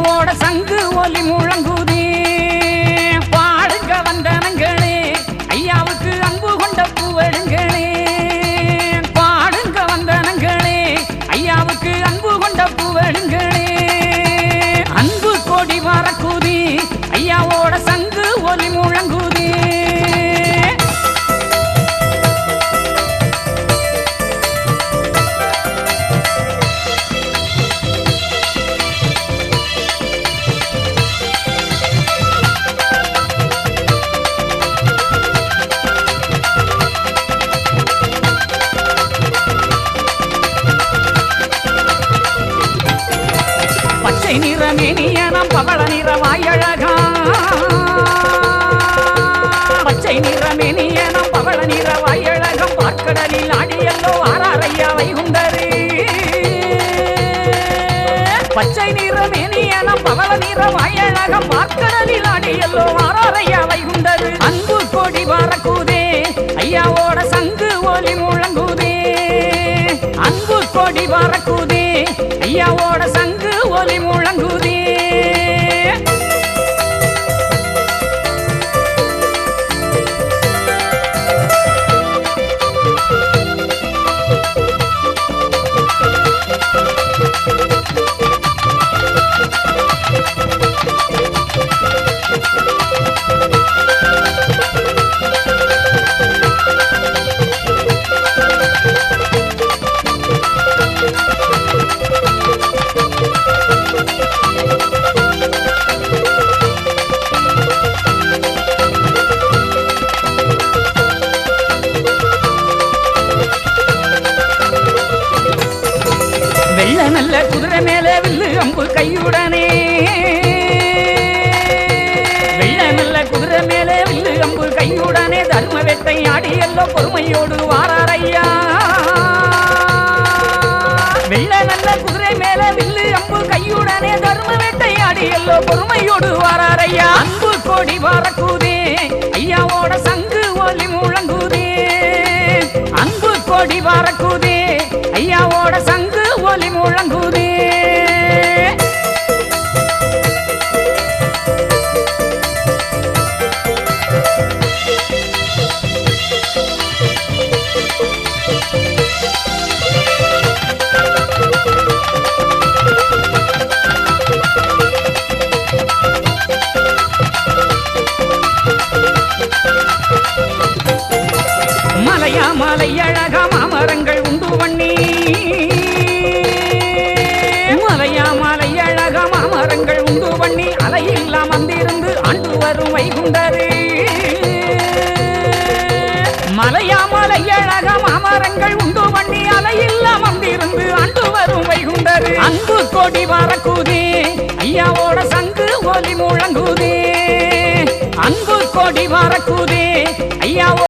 ஐயாவோட சங்க பச்சை நிறமேனியனம் பவள நிற வாயழகா. பச்சை நிறமேனியனம் பவள நிற வாயழகம் பார்க்கடலில் ஆடியல்லோ ஆறாரையா வைகுந்தரு. பச்சை நிறமேனியனம் பவள நிற வாயழகம் பார்க்கடலில் ஆடியல்லோ ஆறாரையா வைகுந்தரு. அன்பு கொடி வரக்கூதே ஐயாவோட சங்கு ஒலி முழங்குதே. அன்பு கொடி வரக்குதே ஐயாவோட சங்கு வில்லு அம்பு கையுடனே. வெள்ள நல்ல குதிரை மேலே வில்லு அம்பு கையுடனே. தர்ம வேட்டை ஆடி எல்லோ பொறுமையோடு வாராரையா வெள்ள நல்ல குதிரை மேலே வில்லு அம்பு கையுடனே. தர்ம வெட்டை ஆடி எல்லோ பொறுமையோடு வாராரையா அன்பு கொடி வாரக்கூதி பண்ணி அலையில்லாம் வந்திருந்து ஆண்டு வரும் வைகுண்டரு. மலையா மலை மாமரங்கள் உண்டு பண்ணி அலையில்லாம் வந்திருந்து ஆண்டு வரும் வைகுண்டரு. அன்பு கொடி வரக்கூதே ஐயாவோட சங்கு ஒலி முழங்குதே. அன்பு கொடி வரக்கூதே ஐயாவோ